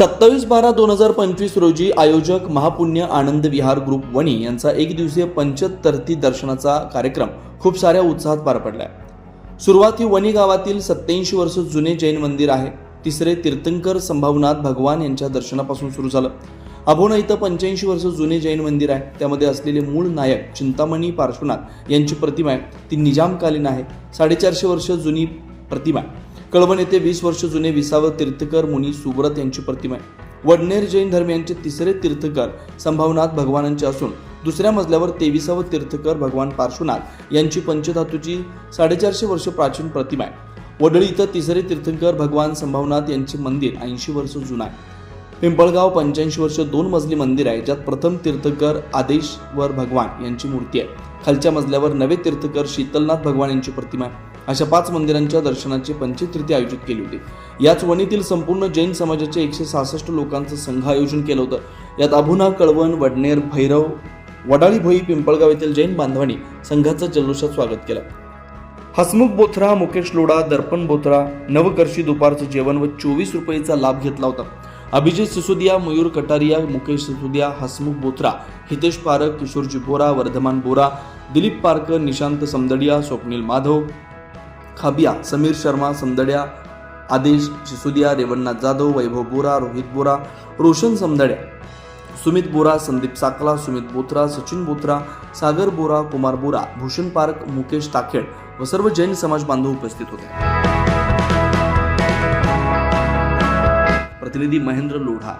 सत्तावीस बारा दोन हजार पंचवीस रोजी आयोजक महापुण्य आनंद विहार ग्रुप वणी यांचा एक दिवसीय पंचतर्ती दर्शनाचा कार्यक्रम खूप साऱ्या उत्साहात पार पडलाय. सुरुवात ही वणी गावातील सत्याऐंशी वर्ष जुने जैन मंदिर आहे. तिसरे तीर्थंकर संभावनाथ भगवान यांच्या दर्शनापासून सुरू झालं. अभोना इथं पंच्याऐंशी वर्ष जुने जैन मंदिर आहे. त्यामध्ये असलेले मूळ नायक चिंतामणी पार्श्वनाथ यांची प्रतिमा आहे. ती निजामकालीन आहे. साडेचारशे वर्ष जुनी प्रतिमा आहे. कळवण येथे वीस वर्ष जुने विसावं तीर्थकर मुनी सुव्रत यांची प्रतिमा आहे. वडनेर जैन धर्मियांचे तिसरे तीर्थकर संभावनाथ भगवानांचे असून दुसऱ्या मजल्यावर तेविसावं तीर्थकर भगवान पार्श्वनाथ यांची पंचधातूची साडेचारशे वर्ष प्राचीन प्रतिमा आहे. वडळी इथं तिसरे तीर्थंकर भगवान संभावनाथ यांचे मंदिर ऐंशी वर्ष जुनं आहे. पिंपळगाव पंच्याऐंशी वर्ष दोन मजली मंदिर आहे ज्यात प्रथम तीर्थकर आदेशवर भगवान यांची मूर्ती आहे. खालच्या मजल्यावर नवे तीर्थकर शीतलनाथ भगवान यांची प्रतिमा आहे. अशा पाच मंदिरांच्या दर्शनाची पंचतीर्थी आयोजित केली होती. याच वणीतील संपूर्ण जैन समाजाचे एकशे सहासष्ट लोकांचं संघ आयोजन केलं होतं. यात अभुना कळवण वडनेर भैरव वडाळी भोई पिंपळगाव येथील जैन बांधवांनी संघाचं जल्लोषात स्वागत केलं. हसमुख बोथरा मुकेश लोडा दर्पण बोथरा नवकर्षी दुपारचं जेवण व चोवीस रुपयेचा लाभ घेतला होता. अभिजित सिसोदिया मयूर कटारिया मुकेश सिसोदिया हसमुख बोथरा हितेश पारक किशोरजी बोरा वर्धमान बोरा दिलीप पारकर निशांत समदडिया स्वप्नील माधव खाबिया समीर शर्मा समदड्या आदेश सिसोदिया रेवणनाथ जाधव वैभव बोरा रोहित बोरा रोशन समदड्या सुमित बोरा संदीप साकला सुमित बोत्रा सचिन बोत्रा सागर बोरा कुमार बोरा भूषण पार्क मुकेश ताखेड व सर्व जैन समाज बांधव उपस्थित होते. प्रतिनिधी महेंद्र लोढा.